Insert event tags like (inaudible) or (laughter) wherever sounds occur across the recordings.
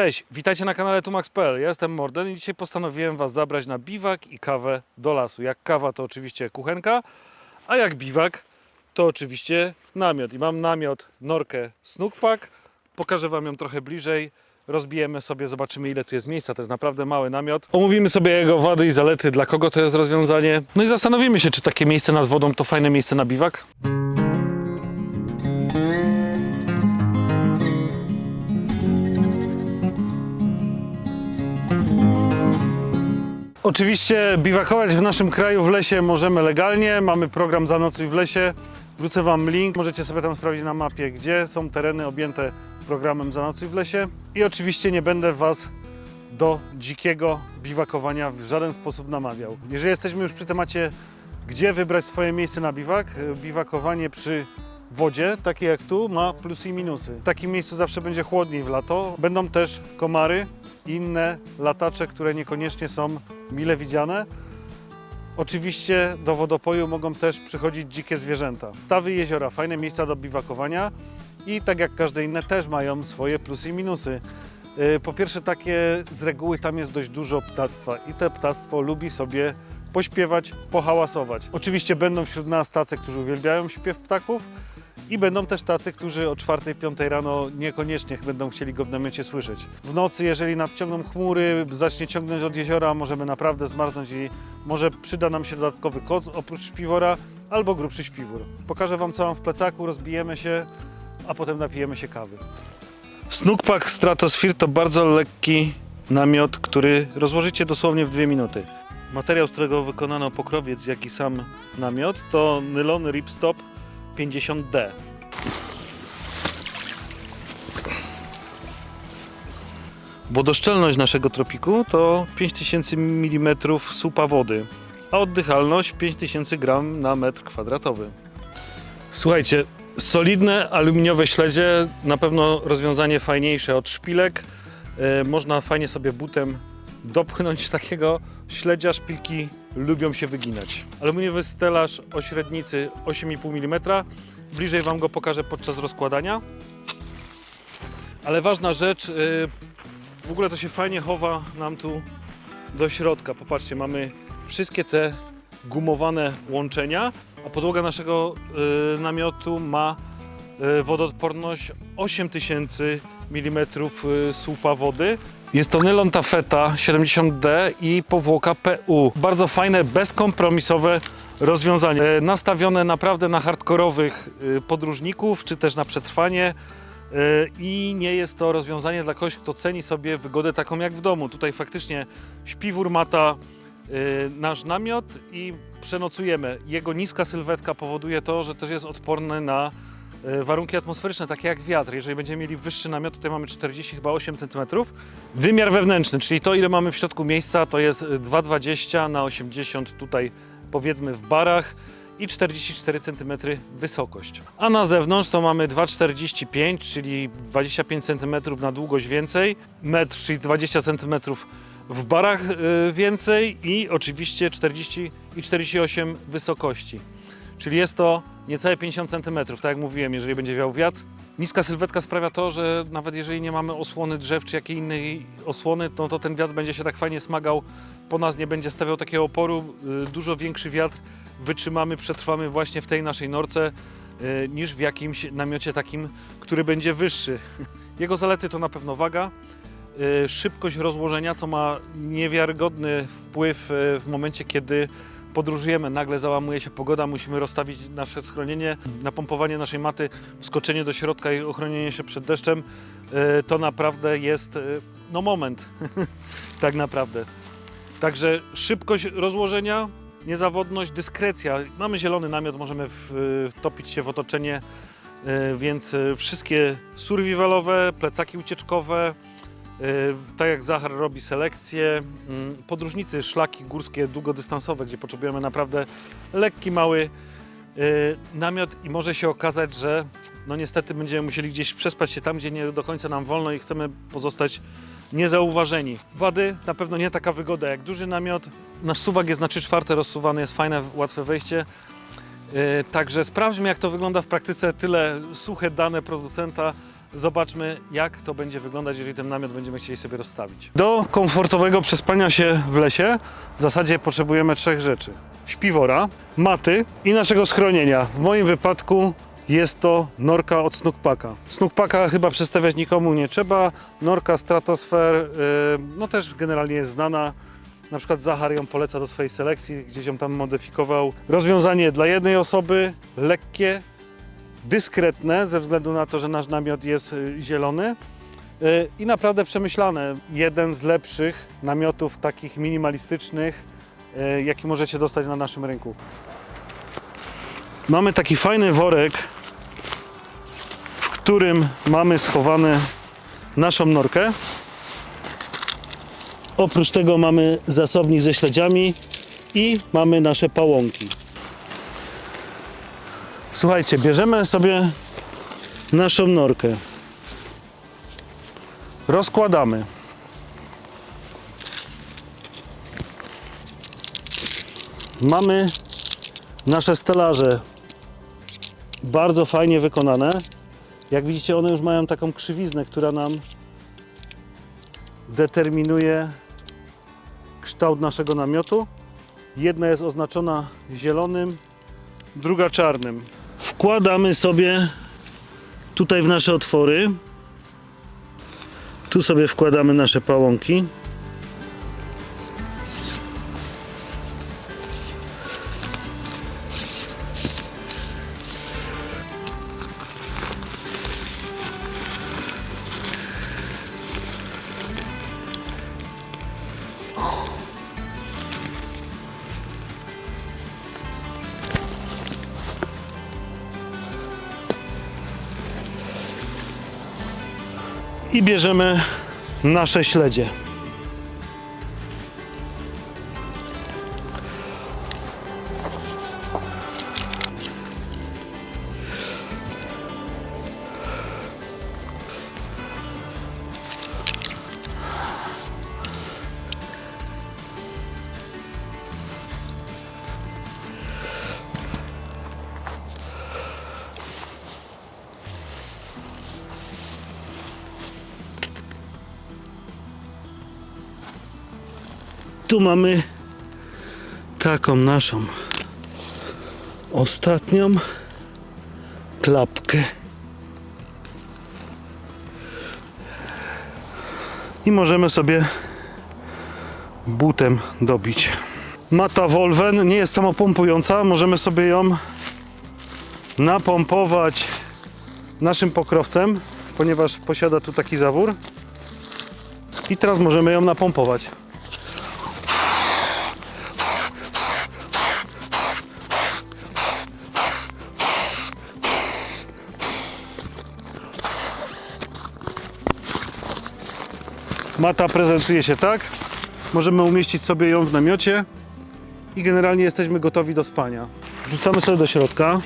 Cześć, witajcie na kanale Tumax.pl. Ja jestem Morden i dzisiaj postanowiłem Was zabrać na biwak i kawę do lasu. Jak kawa to oczywiście kuchenka, a jak biwak to oczywiście namiot. I mam namiot Norkę Snookpack. Pokażę Wam ją trochę bliżej. Rozbijemy sobie, zobaczymy ile tu jest miejsca. To jest naprawdę mały namiot. Omówimy sobie jego wady i zalety, dla kogo to jest rozwiązanie. No i zastanowimy się, czy takie miejsce nad wodą to fajne miejsce na biwak. Oczywiście biwakować w naszym kraju w lesie możemy legalnie. Mamy program Zanocuj w lesie. Wrócę Wam link. Możecie sobie tam sprawdzić na mapie, gdzie są tereny objęte programem Zanocuj w lesie. I oczywiście nie będę Was do dzikiego biwakowania w żaden sposób namawiał. Jeżeli jesteśmy już przy temacie, gdzie wybrać swoje miejsce na biwak, e, biwakowanie przy wodzie, takie jak tu, ma plusy i minusy. W takim miejscu zawsze będzie chłodniej w lato. Będą też komary i inne latacze, które niekoniecznie są mile widziane. Oczywiście do wodopoju mogą też przychodzić dzikie zwierzęta. Stawy jeziora, fajne miejsca do biwakowania i tak jak każde inne też mają swoje plusy i minusy. Yy, Po pierwsze takie z reguły tam jest dość dużo ptactwa i te ptactwo lubi sobie pośpiewać, pohałasować. Oczywiście będą wśród nas tacy, którzy uwielbiają śpiew ptaków i będą też tacy, którzy o 4-5 rano niekoniecznie będą chcieli go w namiocie słyszeć. W nocy, jeżeli nadciągną chmury, zacznie ciągnąć od jeziora, możemy naprawdę zmarznąć i może przyda nam się dodatkowy koc oprócz śpiwora albo grubszy śpiwór. Pokażę Wam co mam w plecaku, rozbijemy się, a potem napijemy się kawy. Snookpack Stratosphere to bardzo lekki namiot, który rozłożycie dosłownie w dwie minuty. Materiał, z którego wykonano pokrowiec, jak i sam namiot, to nylon ripstop 50D. Wodoszczelność naszego tropiku to 5000 mm słupa wody, a oddychalność 5000 gram na metr kwadratowy. Słuchajcie, solidne aluminiowe śledzie, na pewno rozwiązanie fajniejsze od szpilek. E, Można fajnie sobie butem dopchnąć takiego śledzia, szpilki lubią się wyginać. Aluminiowy stelaż o średnicy 8,5 mm. Bliżej Wam go pokażę podczas rozkładania. Ale ważna rzecz, yy, w ogóle to się fajnie chowa nam tu do środka. Popatrzcie, mamy wszystkie te gumowane łączenia, a podłoga naszego yy, namiotu ma yy, wodoodporność 8000 mm słupa wody. Jest to nylon tafeta 70D i powłoka PU. Bardzo fajne, bezkompromisowe rozwiązanie. E, Nastawione naprawdę na hardkorowych y, podróżników, czy też na przetrwanie. E, I nie jest to rozwiązanie dla kogoś, kto ceni sobie wygodę taką jak w domu. Tutaj faktycznie śpiwór mata nasz namiot i przenocujemy. Jego niska sylwetka powoduje to, że też jest odporny na warunki atmosferyczne, takie jak wiatr. Jeżeli będziemy mieli wyższy namiot, tutaj mamy 40 chyba 8 cm. Wymiar wewnętrzny, czyli to ile mamy w środku miejsca, to jest 2,20 na 80 tutaj powiedzmy w barach i 44 cm wysokość. A na zewnątrz to mamy 2,45, czyli 25 cm na długość więcej, metr, czyli 20 cm w barach y, więcej i oczywiście 40 i 48 wysokości. Czyli jest to niecałe 50 cm, tak jak mówiłem, jeżeli będzie wiał wiatr. Niska sylwetka sprawia to, że nawet jeżeli nie mamy osłony drzew czy jakiej innej osłony, no to ten wiatr będzie się tak fajnie smagał po nas, nie będzie stawiał takiego oporu. Y, Dużo większy wiatr wytrzymamy, przetrwamy właśnie w tej naszej norce y, niż w jakimś namiocie takim, który będzie wyższy. (laughs) Jego zalety to na pewno waga, y, szybkość rozłożenia, co ma niewiarygodny wpływ w momencie, kiedy podróżujemy, nagle załamuje się pogoda, musimy rozstawić nasze schronienie, napompowanie naszej maty, wskoczenie do środka i ochronienie się przed deszczem, y, to naprawdę jest y, no moment, (laughs) tak naprawdę. Także szybkość rozłożenia, niezawodność, dyskrecja. Mamy zielony namiot, możemy w- wtopić się w otoczenie, więc wszystkie survivalowe, plecaki ucieczkowe, tak jak Zachar robi selekcję, mm, podróżnicy, szlaki górskie długodystansowe, gdzie potrzebujemy naprawdę lekki, mały y, namiot i może się okazać, że no niestety będziemy musieli gdzieś przespać się tam, gdzie nie do końca nam wolno i chcemy pozostać niezauważeni. Wady na pewno nie taka wygoda jak duży namiot. Nasz suwak jest na 3 czwarte rozsuwany, jest fajne, łatwe wejście. Yy, Także sprawdźmy jak to wygląda w praktyce. Tyle suche dane producenta, zobaczmy jak to będzie wyglądać, jeżeli ten namiot będziemy chcieli sobie rozstawić. Do komfortowego przespania się w lesie w zasadzie potrzebujemy trzech rzeczy. Śpiwora, maty i naszego schronienia. W moim wypadku jest to norka od Snookpaka. Snookpaka chyba przedstawiać nikomu nie trzeba. Norka Stratosphere, yy, no też generalnie jest znana. Na przykład Zachar ją poleca do swojej selekcji, gdzieś ją tam modyfikował. Rozwiązanie dla jednej osoby, lekkie, dyskretne, ze względu na to, że nasz namiot jest y, zielony. y, I naprawdę przemyślane. Jeden z lepszych namiotów takich minimalistycznych, y, jaki możecie dostać na naszym rynku. Mamy taki fajny worek, w którym mamy schowane naszą norkę. Oprócz tego mamy zasobnik ze śledziami i mamy nasze pałąki. Słuchajcie, bierzemy sobie naszą norkę. Rozkładamy. Mamy nasze stelaże bardzo fajnie wykonane. Jak widzicie, one już mają taką krzywiznę, która nam determinuje kształt naszego namiotu. Jedna jest oznaczona zielonym, druga czarnym. Wkładamy sobie tutaj w nasze otwory. Tu sobie wkładamy nasze pałąki. I bierzemy nasze śledzie. Tu mamy taką naszą ostatnią klapkę. I możemy sobie butem dobić. Mata Wolven nie jest samopompująca, możemy sobie ją napompować naszym pokrowcem, ponieważ posiada tu taki zawór. I teraz możemy ją napompować. Mata prezentuje się tak. Możemy umieścić sobie ją w namiocie i generalnie jesteśmy gotowi do spania. Wrzucamy sobie do środka.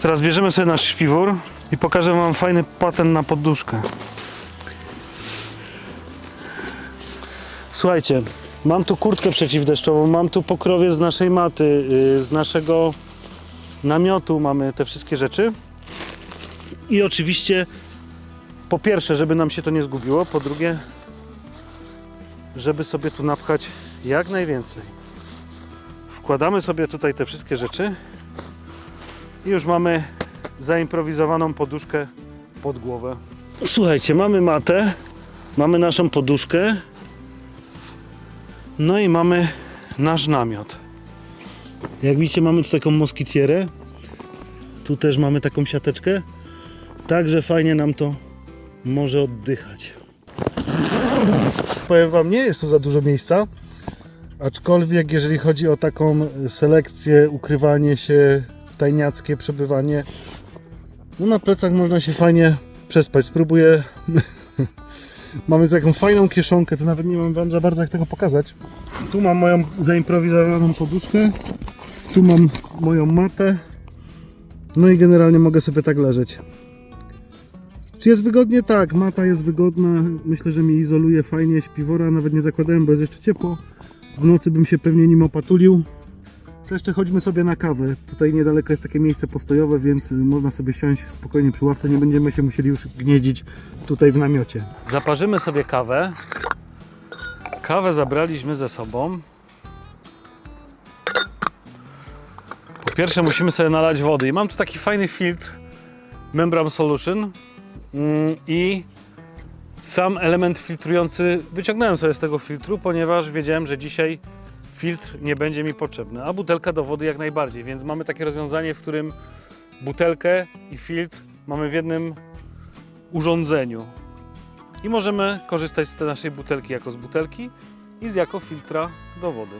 Teraz bierzemy sobie nasz śpiwór i pokażę Wam fajny patent na poduszkę. Słuchajcie, mam tu kurtkę przeciwdeszczową, mam tu pokrowie z naszej maty, yy, z naszego namiotu, mamy te wszystkie rzeczy. I oczywiście, po pierwsze, żeby nam się to nie zgubiło, po drugie, żeby sobie tu napchać jak najwięcej. Wkładamy sobie tutaj te wszystkie rzeczy i już mamy zaimprowizowaną poduszkę pod głowę. Słuchajcie, mamy matę, mamy naszą poduszkę, no i mamy nasz namiot. Jak widzicie, mamy tu taką moskitierę. Tu też mamy taką siateczkę. Także fajnie nam to może oddychać. Powiem Wam, nie jest tu za dużo miejsca. Aczkolwiek, jeżeli chodzi o taką selekcję, ukrywanie się, tajniackie przebywanie, no na plecach można się fajnie przespać. Spróbuję. (laughs) Mamy taką fajną kieszonkę, to nawet nie mam Wam za bardzo jak tego pokazać. Tu mam moją zaimprowizowaną poduszkę. Tu mam moją matę. No i generalnie mogę sobie tak leżeć. Czy jest wygodnie? Tak, mata jest wygodna. Myślę, że mi izoluje fajnie. Śpiwora nawet nie zakładałem, bo jest jeszcze ciepło. W nocy bym się pewnie nim opatulił. To jeszcze chodźmy sobie na kawę. Tutaj niedaleko jest takie miejsce postojowe, więc y, można sobie siąść spokojnie przy ławce. Nie będziemy się musieli już gnieździć tutaj w namiocie. Zaparzymy sobie kawę. Kawę zabraliśmy ze sobą. Po pierwsze musimy sobie nalać wody i mam tu taki fajny filtr Membran Solution i sam element filtrujący wyciągnąłem sobie z tego filtru, ponieważ wiedziałem, że dzisiaj filtr nie będzie mi potrzebny, a butelka do wody jak najbardziej, więc mamy takie rozwiązanie, w którym butelkę i filtr mamy w jednym urządzeniu i możemy korzystać z tej naszej butelki jako z butelki i z jako filtra do wody.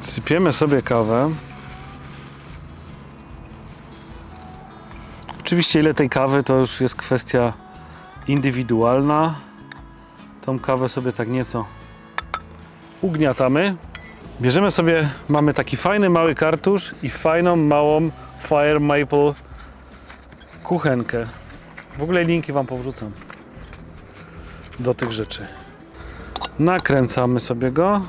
Sypiemy sobie kawę. Oczywiście ile tej kawy to już jest kwestia indywidualna. Tą kawę sobie tak nieco ugniatamy. Bierzemy sobie, mamy taki fajny mały kartusz i fajną małą Fire Maple kuchenkę. W ogóle linki Wam powrzucam do tych rzeczy. Nakręcamy sobie go.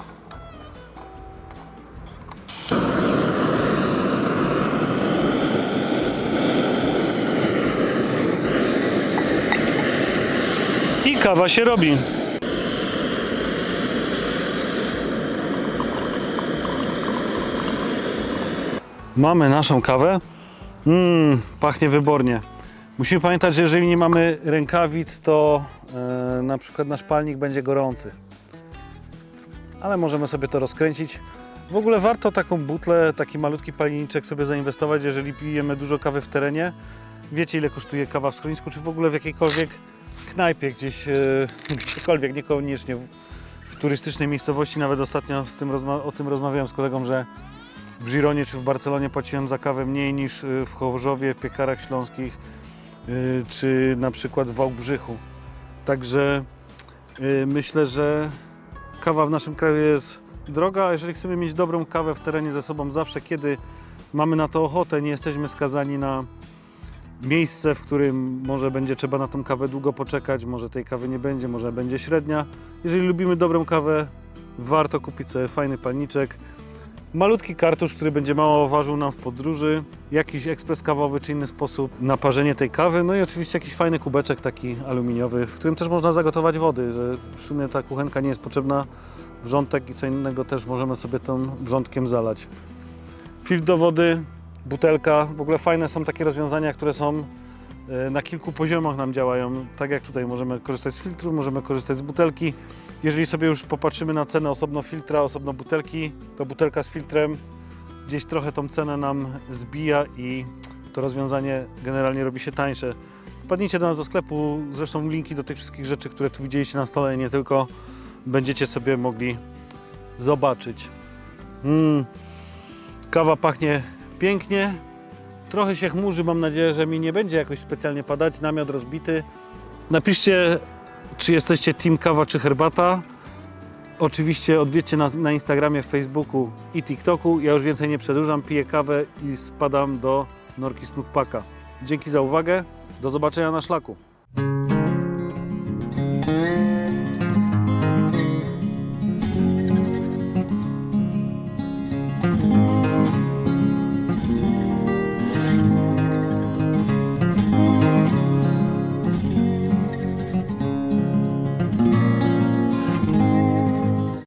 Kawa się robi. Mamy naszą kawę. Mmm, pachnie wybornie. Musimy pamiętać, że jeżeli nie mamy rękawic, to e, na przykład nasz palnik będzie gorący. Ale możemy sobie to rozkręcić. W ogóle warto taką butlę, taki malutki palniczek sobie zainwestować, jeżeli pijemy dużo kawy w terenie. Wiecie ile kosztuje kawa w schronisku, czy w ogóle w jakiejkolwiek knajpie gdzieś, e, (laughs) gdziekolwiek, niekoniecznie w, turystycznej miejscowości. Nawet ostatnio z tym o tym rozmawiałem z kolegą, że w Gironie czy w Barcelonie płaciłem za kawę mniej niż e, w Chorzowie, w Piekarach Śląskich y, czy na przykład w Wałbrzychu. Także myślę, że kawa w naszym kraju jest droga, a jeżeli chcemy mieć dobrą kawę w terenie ze sobą zawsze, kiedy mamy na to ochotę, nie jesteśmy skazani na miejsce, w którym może będzie trzeba na tą kawę długo poczekać, może tej kawy nie będzie, może będzie średnia. Jeżeli lubimy dobrą kawę, warto kupić sobie fajny palniczek, Malutki kartusz, który będzie mało ważył nam w podróży, jakiś ekspres kawowy czy inny sposób na parzenie tej kawy, no i oczywiście jakiś fajny kubeczek taki aluminiowy, w którym też można zagotować wody, że w sumie ta kuchenka nie jest potrzebna, wrzątek i co innego też możemy sobie tą wrzątkiem zalać. Filtr do wody, butelka, w ogóle fajne są takie rozwiązania, które są e, na kilku poziomach nam działają. Tak jak tutaj możemy korzystać z filtru, możemy korzystać z butelki. Jeżeli sobie już popatrzymy na cenę osobno filtra, osobno butelki, to butelka z filtrem gdzieś trochę tą cenę nam zbija i to rozwiązanie generalnie robi się tańsze. Wpadnijcie do nas do sklepu, zresztą linki do tych wszystkich rzeczy, które tu widzieliście na stole, nie tylko będziecie sobie mogli zobaczyć. Mm, kawa pachnie pięknie, trochę się chmurzy, mam nadzieję, że mi nie będzie jakoś specjalnie padać, namiot rozbity. Napiszcie czy jesteście team kawa czy herbata. Oczywiście odwiedźcie nas na Instagramie, Facebooku i TikToku. Ja już więcej nie przedłużam, piję kawę i spadam do Norki Snookpaka. Dzięki za uwagę, do zobaczenia na szlaku.